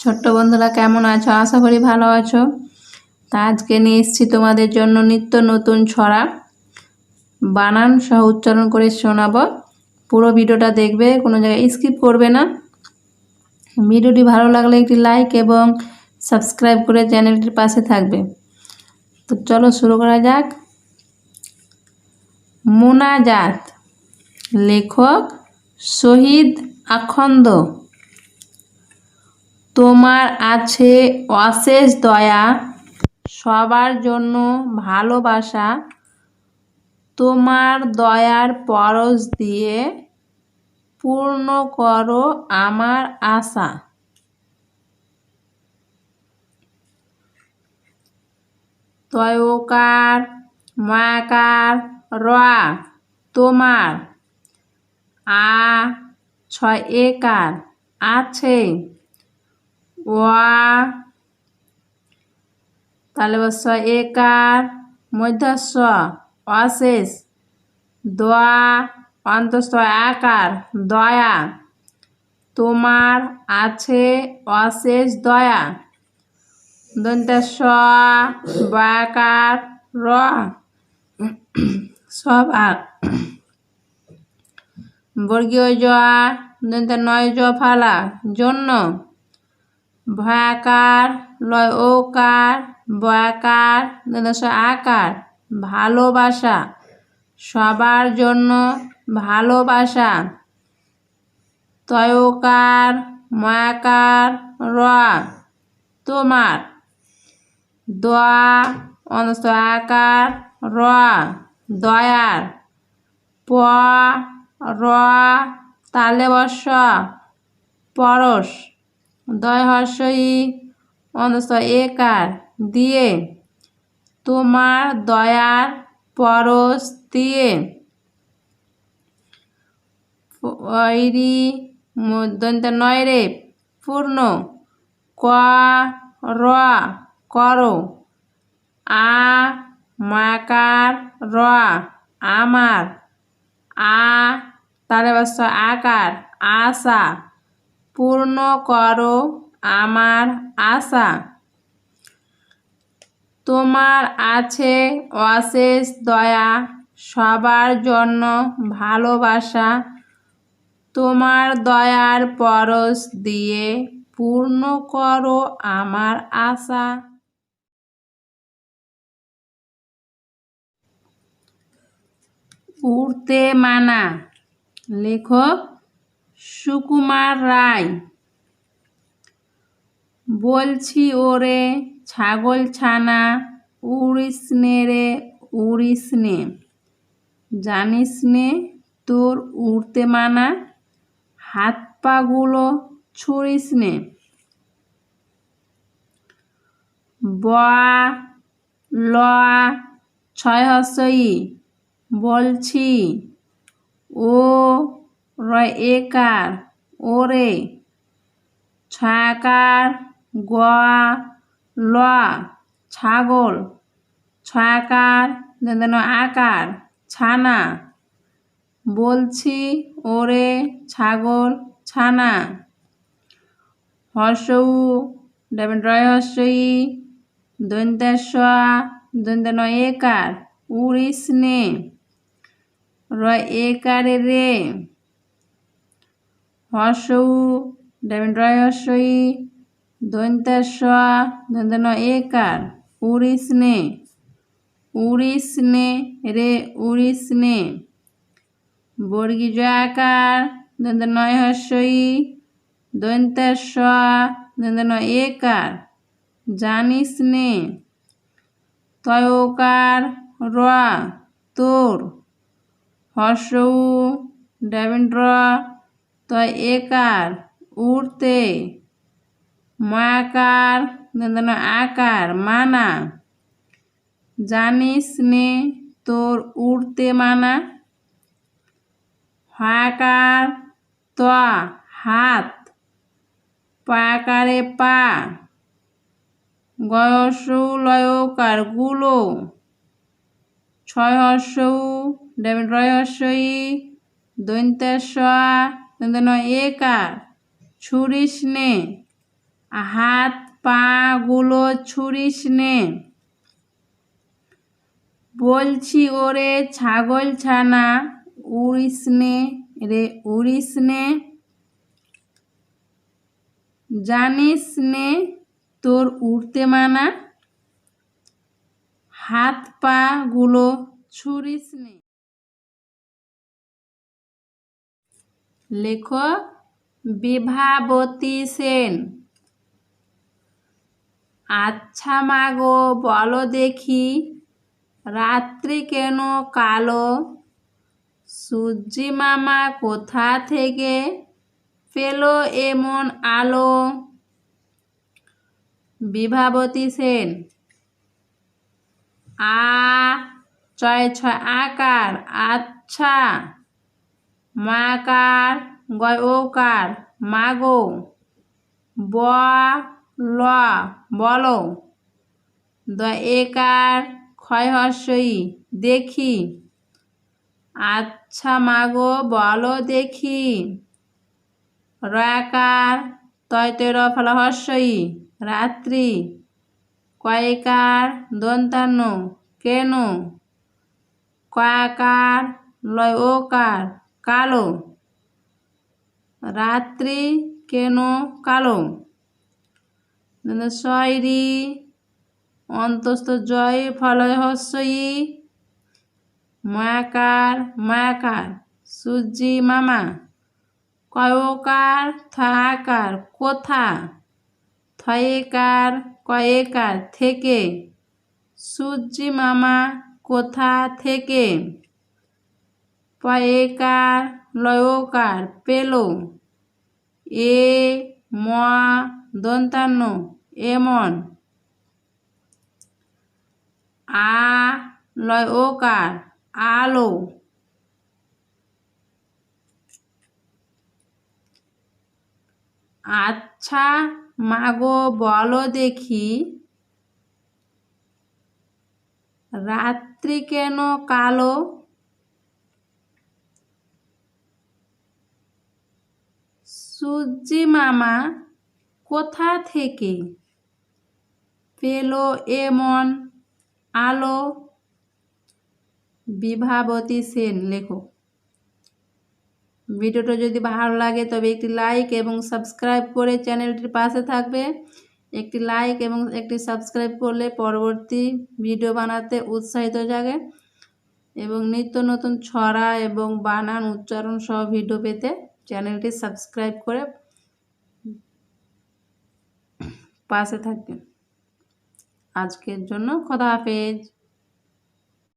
ছোট্ট বন্ধুরা, কেমন আছো? আশা করি ভালো আছো। তা আজকে নিয়ে এসেছি তোমাদের জন্য নিত্য নতুন ছড়া। বানান সহ উচ্চারণ করে শোনাবো। পুরো ভিডিওটা দেখবে, কোনো জায়গায় স্কিপ করবে না। ভিডিওটি ভালো লাগলে একটি লাইক এবং সাবস্ক্রাইব করে চ্যানেলটির পাশে থাকবে। তো চলো শুরু করা যাক। মোনাজাত, লেখক শহীদ আখন্দ। তোমার আছে অশেষ দয়া, সবার জন্য ভালোবাসা। তোমার দয়ার পরশ দিয়ে পূর্ণ করো আমার আশা। তয়কার, মায়াকার র তোমার। আ, ছয় একার, আছে। ওয়া তাহলে বস একার মধ্যস্ব অশেষ দোয়া অন্তস্থ আকার দয়া। তোমার আছে অশেষ দয়া। বাকার র সবার বর্গীয় জয়া দন্তে নয় জ ফালা, জন্য। ভয়াকার লয় ওকার বয়াকার দশ আকার, ভালোবাসা, সবার জন্য ভালোবাসা, তয়কার, মায়াকার, র, তোমার, দোয়া, অনস্ত আকার, র, দয়ার, প, র তালে বর্ষ পরশ দয় হর্ষই অনস্ত একার দিয়ে তোমার দয়ার পরশ দিয়ে ঐরি দন্ত নয় রে, পূর্ণ ক র করো। আ, মাকার, র, আমার। আ বাস আকার, আশা। পূর্ণ করো আমার আশা। তোমার আছে অশেষ দয়া, সবার জন্য ভালোবাসা। তোমার দয়ার পরশ দিয়ে পূর্ণ করো আমার আশা। উড়তে মানা, লেখক সুকুমার রায়। বলছি, ওরে ছাগল ছানা, উড়িস নে রে, উড়িস নে। জানিস নে, তোর উড়তে মানা, হাত পাগুলো ছুড়িস নে। ব ল ছয় হসই, বলছি, ও র একার ওরে ছয়াকার গ ল ছাগল ছয়াকার দেন আকার ছানা বলছি, ওরে, ছাগল, ছানা। হর্ষৌ ডেবেন রয় হর্ষই দন্তেশ দন্ত নয় একার উড়িস নে রে। হর্ষৌ ডেবেন রয় হর্ষই দন্তেশ দন্ত নয় একার উড়িস নে উড়িস নে রে উড়িস নে বর্গী জয়াকার দন্ত নয় হর্ষই দন্তেশ দন্ত একার জানিস নে তয়কার র তোর, হর্ষৌ ডেবেন্দ্র তয় একার উড়তে মাকার আকার, মানা। জানিস নে তোর উড়তে মানা? হাকার ত হাত। পাকারে পা। গয়সৌ লয়কারগুলো। ছয় হর্ষৌ ডেমেন রয় দন্ত নয় একার ছুরিস নে। হাত পা গুলো ছুরিস নে। বলছি ওরে ছাগল ছানা, উড়িস নে রে, উড়িস নে। জানিস নে, তোর উড়তে মানা। হাত পা গুলো ছুরিস নে। লেখো বিভাবতী সেন। আচ্ছা মাগো, বলো দেখি, রাত্রি কেন কালো? সূর্যি মামা কোথা থেকে পেল এমন আলো? বিভাবতী সেন, আ, ছয় ছয়, আকার আচ্ছা। মাকার গয় ওকার মাগো ব ল বলো। দ একার ক্ষয় হর্ষই দেখি। আচ্ছা মাগো, বলো দেখি। রয়াকার তয় তৈ রফল হর্ষই রাত্রি। কয়কার, দন্তান্ন, কেন? কয়াকার লয় ওকার কালো। রাত্রি কেন কালো? শয়রি অন্তস্থ জয় ফলয় হস্যই। মায়াকার মায়াকার, সূর্যি মামা। কয়কার, থাকার, কোথা? থয়েকার, কয়েকার, থেকে। সূর্যি মামা, কোথা থেকে? পয়েকার, লয়কার, পেল। এ, ম, দন্তান্ন, এমন। আ লয় ওকার আলো। আচ্ছা মাগো, বলো দেখি, রাত্রি কেন কালো? সূর্যি মামা কোথা থেকে পেল এমন আলো? বিভাবতী সেন লেখক। ভিডিওটা যদি ভালো লাগে, তবে একটি লাইক এবং সাবস্ক্রাইব করে চ্যানেলটির পাশে থাকবে। একটি লাইক এবং একটি সাবস্ক্রাইব করলে পরবর্তী ভিডিও বানাতে উৎসাহিত জাগে এবং নিত্য নতুন ছড়া এবং বানান উচ্চারণ সহ ভিডিও পেতে চ্যানেলটি সাবস্ক্রাইব করে পাশে থাকবেন। আজকের জন্য খোদা হাফেজ।